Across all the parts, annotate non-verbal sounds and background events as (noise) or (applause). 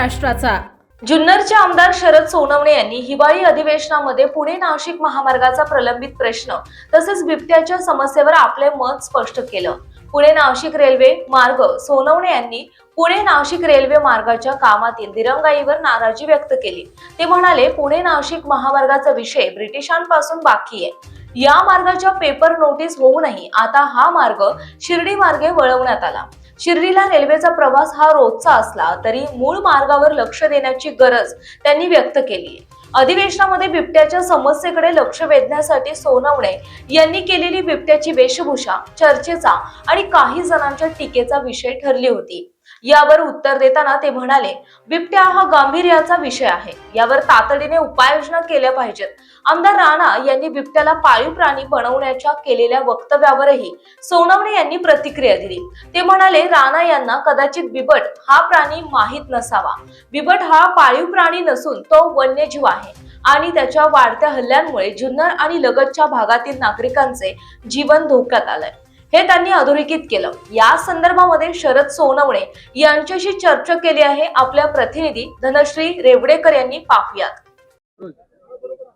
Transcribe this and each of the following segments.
महाराष्ट्राचा. जुन्नरचे आमदार शरद सोनवणे यांनी हिवाळी अधिवेशनामध्ये पुणे नाशिक महामार्गाचा प्रलंबित प्रश्न तसेच बिबट्याच्या समस्येवर आपले मत स्पष्ट केलं. पुणे नाशिक रेल्वे मार्ग सोनवणे यांनी पुणे नाशिक रेल्वे मार्गाच्या कामातील दिरंगाईवर नाराजी व्यक्त केली. ते म्हणाले पुणे नाशिक महामार्गाचा विषय ब्रिटिशांपासून बाकी आहे. या मार्गाच्या पेपर नोटीस होऊनही आता हा मार्ग शिर्डी मार्गे वळवण्यात आला. शिर्डीला रेल्वेचा प्रवास हा रोजचा असला तरी मूळ मार्गावर लक्ष देण्याची गरज त्यांनी व्यक्त केली. अधिवेशनामध्ये बिबट्याच्या समस्येकडे लक्ष वेधण्यासाठी सोनवणे यांनी केलेली बिबट्याची वेशभूषा चर्चेचा आणि काही जणांच्या टीकेचा विषय ठरली होती. यावर उत्तर देताना ते म्हणाले बिबट्या हा गांभीर्याचा विषय आहे. यावर तातडीने उपाययोजना केल्या पाहिजेत. आमदार राणा यांनी बिबट्याला पाळीव प्राणी बनवण्याच्या केलेल्या वक्तव्यावरही सोनवणे यांनी प्रतिक्रिया दिली. ते म्हणाले राणा यांना कदाचित बिबट हा प्राणी माहीत नसावा. बिबट हा पाळीव प्राणी नसून तो वन्यजीव आहे आणि त्याच्या वाढत्या हल्ल्यांमुळे जुन्नर आणि लगतच्या भागातील नागरिकांचे जीवन धोक्यात आलंय. हे त्यांनी अधोरेखित केलं. या संदर्भामध्ये शरद सोनवणे यांच्याशी चर्चा केली आहे आपल्या प्रतिनिधी धनश्री रेवडेकर यांनी पाहुयात.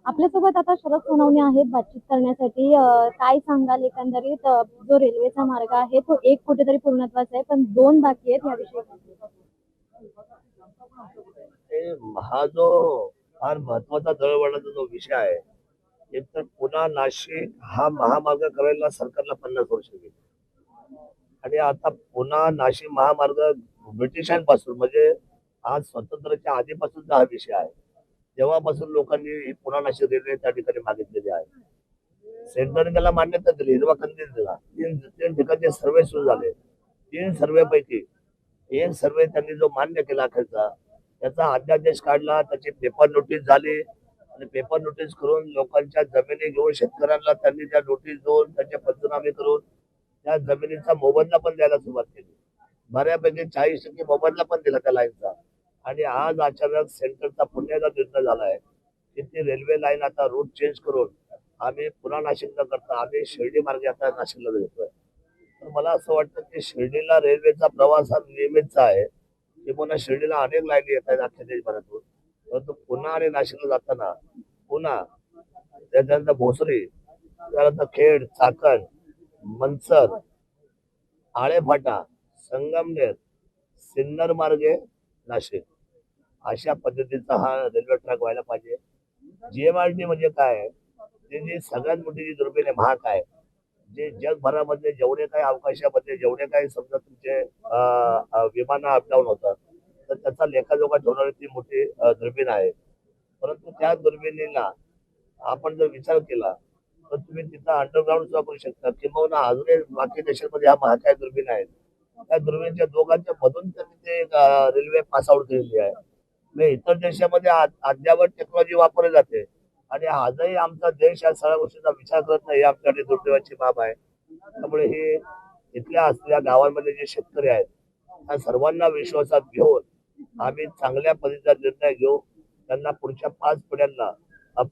आपल्यासोबत आता शरद सोनवणे आहेत बातचीत करण्यासाठी. काय सांगाल एकंदरीत? जो रेल्वेचा मार्ग आहे तो एक कुठेतरी पूर्णत्वाचा आहे पण दोन बाकी आहेत याविषयी हा जो फार महत्त्वाचा दळणवळणाचा जो विषय आहे एकतर पुन्हा नाशिक हा महामार्ग करायला सरकारला पन्नास वर्ष गेली. आणि आता पुन्हा नाशिक महामार्ग ब्रिटिशांपासून म्हणजे आज स्वातंत्र्याच्या आधीपासूनचा हा विषय आहे तेव्हापासून लोकांनी पुन्हा नाशिक रेल्वे त्या ठिकाणी मागितलेली आहे. सेंटरने त्याला मान्यता दिली हिरवा कंदील दिला. तीन तीन ठिकाणी सर्वे सुरू झाले. तीन सर्वे पैकी एक सर्वे त्यांनी जो मान्य केला अखेरचा त्याचा अध्यादेश काढला त्याची पेपर नोटीस झाली. आणि पेपर नोटीस करून लोकांच्या जमिनी घेऊन शेतकऱ्यांना त्यांनी त्या नोटीस देऊन त्यांचे पंचनामे करून त्या जमिनीचा मोबदला पण द्यायला सुरुवात केली. बऱ्यापैकी चाळीस टक्के मोबदला पण दिला त्या लाईनचा आणि आज अचानक सेंटरचा पुण्याचा निर्णय झाला आहे की ती रेल्वे लाईन आता रूट चेंज करून आम्ही पुन्हा नाशिक न करता. आम्ही शिर्डी मार्गे आता नाशिकला घेतोय तर मला असं वाटतं की शिर्डीला रेल्वेचा प्रवास हा नियमितचा आहे. किंवा शिर्डीला अनेक लाईनी येत आहेत अख्ख्या देशभरातून परंतु पुन्हा आणि नाशिकला जाताना पुन्हा त्याच्यानंतर भोसरी त्यानंतर खेड चाकण मनसर आळेफाटा संगमनेर सिन्नर मार्गे नाशिक अशा पद्धतीचा हा रेल्वे ट्रॅक व्हायला पाहिजे जीएमआरटी म्हणजे काय आहे? ते जी सगळ्यात मोठी जी दुर्बीण आहे महाग आहे जे जगभरामध्ये जेवढे काही अवकाशामध्ये जेवढे काही समजा तुमचे विमान अपडाऊन होतात तर त्याचा लेखाजोखा ठेवणारी ती मोठी दुर्बीण आहे. परंतु त्या दुर्बिणीला आपण जर विचार केला तर तुम्ही तिथं अंडरग्राऊंड सुद्धा करू शकता. किंवा अजूनही बाकी देशांमध्ये ह्या महाकाय दुर्बीण आहेत. त्या दुर्बिणीच्या दोघांच्या मधून त्यांनी ते रेल्वे पास आउट केलेली आहे. म्हणजे इतर देशामध्ये अद्यावत टेक्नॉलॉजी वापरली जाते. आणि आजही आमचा देश या सगळ्या गोष्टीचा विचार करत नाही आमच्याकडे आमच्यासाठी दुर्दैवाची बाब आहे. त्यामुळे हे इथल्या असलेल्या गावांमध्ये जे शेतकरी आहेत त्या सर्वांना विश्वासात घेऊन आम्ही चांगल्या पद्धतीचा निर्णय घेऊ. त्यांना पुढच्या पाच पिढ्यांना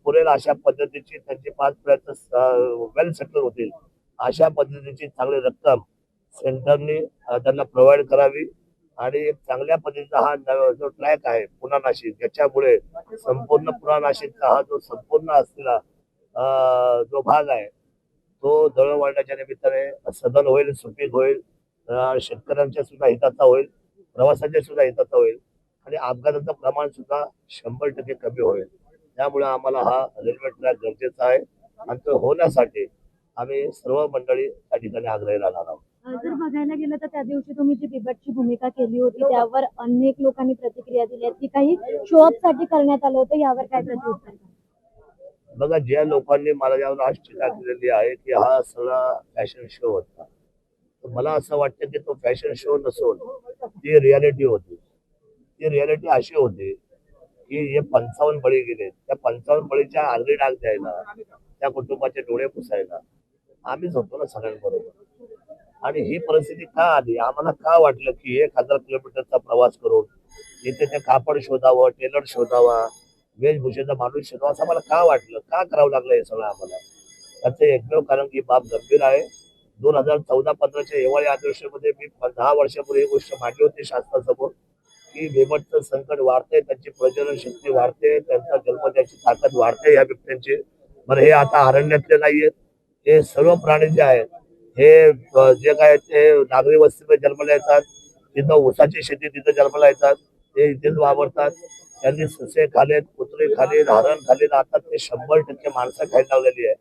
पुरेल अशा पद्धतीची त्यांची पाच पिढ्यांचं वेल सेटल होतील. अशा पद्धतीची चांगली रक्कम सेंटरने त्यांना प्रोव्हाइड करावी. आणि एक चांगल्या पद्धतीचा हा जो ट्रॅक आहे पुन्हा नाशिक याच्यामुळे संपूर्ण पुन्हा नाशिकचा हा जो संपूर्ण असलेला जो भाग आहे तो दळणवळणाच्या निमित्ताने सदन होईल सुपीक होईल. शेतकऱ्यांच्या सुद्धा हिताचा होईल. प्रवासाच्या सुद्धा हिताचा होईल. आणि अपघाताचं प्रमाण सुद्धा शंभर टक्के कमी होईल. त्यामुळे आम्हाला हा रेल्वे ट्रॅक गरजेचा आहे. आणि तो होण्यासाठी आम्ही सर्व मंडळी त्या ठिकाणी आग्रही राहणार आहोत. जर बघायला गेलं तर त्या दिवशी तुम्ही जी बिबटची भूमिका केली होती त्यावर अनेक लोकांनी प्रतिक्रिया दिली ती काही शो साठी करण्यात आलं होतं यावर काय प्रत्युत्तर बघा ज्या लोकांनी मला यावर आज टीका केलेली आहे की हा सगळा फॅशन शो होता. मला असं वाटतं की तो फॅशन शो नसून ती रियालिटी होती. ती रियालिटी अशी होती की हे पंचावन्न बळी गेले. त्या पंचावन्न बळीच्या आगरी डाग द्यायला त्या कुटुंबाचे डोळे पुसायला आम्हीच होतो ना सगळ्यांबरोबर. आणि ही परिस्थिती का आली? आम्हाला का वाटलं की एक हजार किलोमीटरचा प्रवास करून इथे ते कापड शोधावं टेलर शोधावा वेशभूषेचा माणूस शोधावा असं मला का वाटलं? का करावं लागलं हे सगळं आम्हाला? त्याचं एकमेव कारण की बाब गंभीर आहे. दोन हजार चौदा पंधराच्या हिवाळी अधिवेशनामध्ये मी दहा वर्षापूर्वी ही गोष्ट मांडली होती शासनासमोर की बिबटचं संकट वाढते त्यांची प्रजनन शक्ती वाढते त्यांचा जन्म त्याची ताकद वाढते या बिबट्यांची. बरं हे आता अरण्यातले नाहीयेत. हे सर्व प्राणी जे आहेत हे जे काय ते नागरी वस्तीमध्ये जन्माला येतात तिथं ऊसाची शेती तिथं जन्माला येतात ते इथेच वावरतात. त्यांनी ससे खालेत कुत्रे खाले हरण खालीत आता ते शंभर टक्के माणसं खायला लावलेली आहे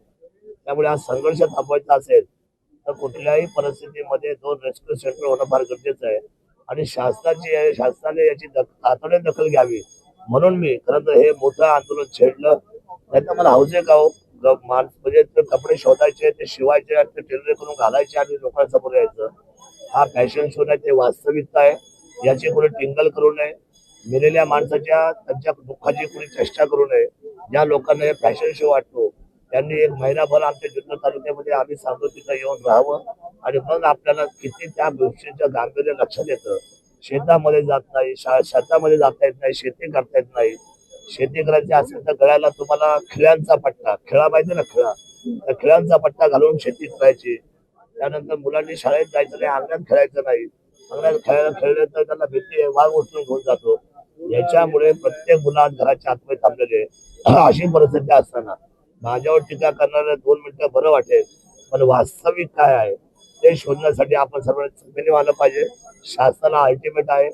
त्यामुळे हा संघर्ष थांबवायचा असेल तर कुठल्याही परिस्थितीमध्ये दोन रेस्क्यू सेंटर होणं फार गरजेचं आहे. आणि शासनाची शासनाने याची तातडीने दखल घ्यावी. म्हणून मी खरं तर हे मोठं आंदोलन छेडलं. नाही तर मला हौजे हो? गाव म्हणजे कपडे शोधायचे ते शिवायचे आणि ते टेलर करून घालायचे आणि लोकांसमोर यायचं. हा फॅशन शो नाही ते वास्तविकता आहे. याची कोणी टिंगल करू नये. मेलेल्या माणसाच्या त्यांच्या दुःखाची कोणी चेष्टा करू नये. ज्या लोकांना हे फॅशन शो वाटतो. त्यांनी एक महिनाभर आमच्या जुन्नर तालुक्यामध्ये आम्ही सांगतो तिथं येऊन राहावं. आणि मग आपल्याला किती त्या गोष्टीचं गांभीर्य लक्षात येतं. शेतामध्ये जात नाही शेतामध्ये जाता येत नाही शेती करता येत नाही. शेती करायची असेल तर गळ्याला तुम्हाला खिळ्यांचा पट्टा खिळा पाहिजे ना खिळा? त्या खिळ्यांचा पट्टा घालून शेती करायची. त्यानंतर मुलांनी शाळेत जायचं नाही अंगणात खेळायचं नाही. अंगणात खेळायला खेळले तर त्यांना भीती वाघ उचलून घेऊन जातो. याच्यामुळे प्रत्येक मुलात घराच्या आतमध्ये थांबलेले (clears throat) अशी परिस्थिती असताना. माझ्यावर टीका करणाऱ्या दोन मिनिटं बरं वाटेल पण वास्तविक काय आहे ते शोधण्यासाठी आपण सर्वांनी जमिनी आलं पाहिजे. शासनाला अल्टिमेट आहे.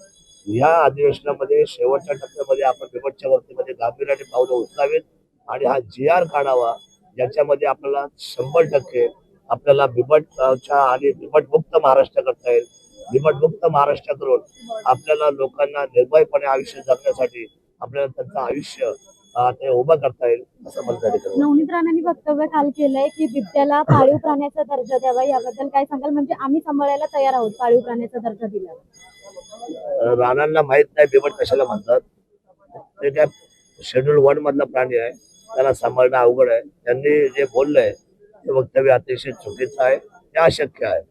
या अधिवेशनामध्ये शेवटच्या टप्प्यामध्ये आपण बिबटच्या वक्तीमध्ये गांभीर्याने पावलं उचलावीत आणि हा जी आर काढावा ज्याच्यामध्ये आपल्याला शंभर टक्के आपल्याला बिबटच्या आणि बिबटमुक्त महाराष्ट्र करता येईल. बिबटमुक्त महाराष्ट्र करून आपल्याला लोकांना निर्भयपणे आयुष्य जगण्यासाठी आपल्याला त्यांचं आयुष्य ते उभं करता येईल असं मला त्या ठिकाणी. नवनीत राणांनी वक्तव्य काल केलंय की बिबट्याला पाळीव प्राण्याचा दर्जा द्यावा याबद्दल काय सांगाल? म्हणजे आम्ही सांभाळायला तयार आहोत पाळीव प्राण्याचा दर्जा दिला रानांना माहीत नाही बिबट कशाला म्हणतात. ते काय शेड्यूल वन मधला प्राणी आहे. त्याला सांभाळणं अवघड आहे. त्यांनी जे बोललंय ते वक्तव्य अतिशय चुकीचं आहे. ते अशक्य आहे.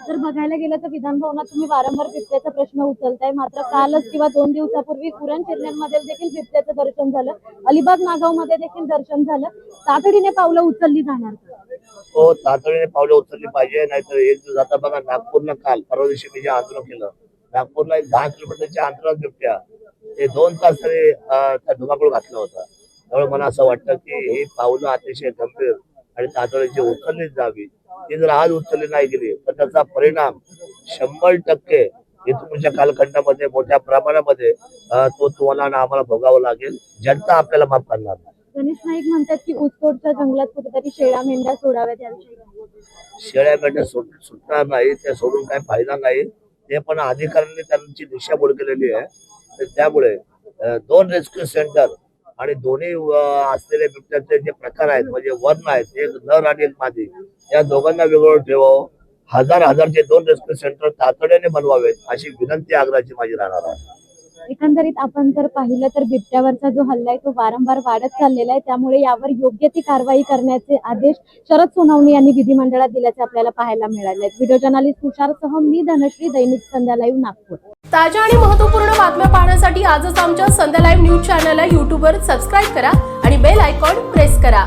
जर बघायला गेलं तर विधान भवनात तुम्ही वारंवार बिबट्याचा प्रश्न उचलताय. मात्र कालच किंवा दोन दिवसापूर्वी पुरण चिरण्यामध्ये देखील बिबट्याचं दर्शन झालं. अलिबाग नागावमध्ये देखील दर्शन झालं. तातडीने पावलं उचलली जाणार हो तातडीने पावलं उचलली पाहिजे नाहीतर एक दिवस आता बघा नागपूरला काल परवा दिवशी मी जे आंदोलन केलं नागपूरला एक दहा किलोमीटरच्या अंतरात बिबट्या ते दोन तास तरी त्या धुमाकूळ घातला होता. त्यामुळे मला असं वाटतं की ही पावलं अतिशय गंभीर आणि तातडीची उचलली जावी ती जर आज उचलली नाही गेली तर त्याचा परिणाम शंभर टक्के इथूनच्या कालखंडामध्ये मोठ्या प्रमाणामध्ये तो तुम्हाला आणि आम्हाला भोगावा लागेल जनता आपल्याला माफ करणार नाही. गणेश नाईक म्हणतात की ऊसतोडच्या जंगलात कुठेतरी शेळ्या मेंढ्या सोडाव्यात? शेळ्या मेंढ्या सुट सुटणार नाही ते सोडून काही फायदा नाही ते पण अधिकाऱ्यांनी त्यांची दिशाभूल केलेली आहे त्यामुळे दोन रेस्क्यू सेंटर आणि दोन्ही असलेले बिबट्याचे जे प्रकार आहेत म्हणजे वर्ण आहेत एक नर आणि एक मादी या दोघांना वेगळं ठेवावं. हजार हजारचे दोन रेस्क्यू सेंटर तातडीने बनवावेत अशी विनंती आग्रहाची माझी राहणार आहे. एकंदरीत आपण जर पाहिलं तर बिबट्यावरचा जो हल्ला आहे तो वारंवार वाढत चाललेला आहे. त्यामुळे यावर योग्य ती कारवाई करण्याचे आदेश शरद सोनवणे यांनी विधिमंडळात दिल्याचे आपल्याला पाहायला मिळाले व्हिडिओ जर्नलिस्ट तुषारसह मी धनश्री दैनिक संध्या लाईव्ह नागपूर. ताज्या आणि महत्त्वपूर्ण बातम्या पाहण्यासाठी आजच आमच्या संध्या लाईव्ह न्यूज चॅनलला युट्यूबवर सबस्क्राईब करा आणि बेल आयकॉन प्रेस करा.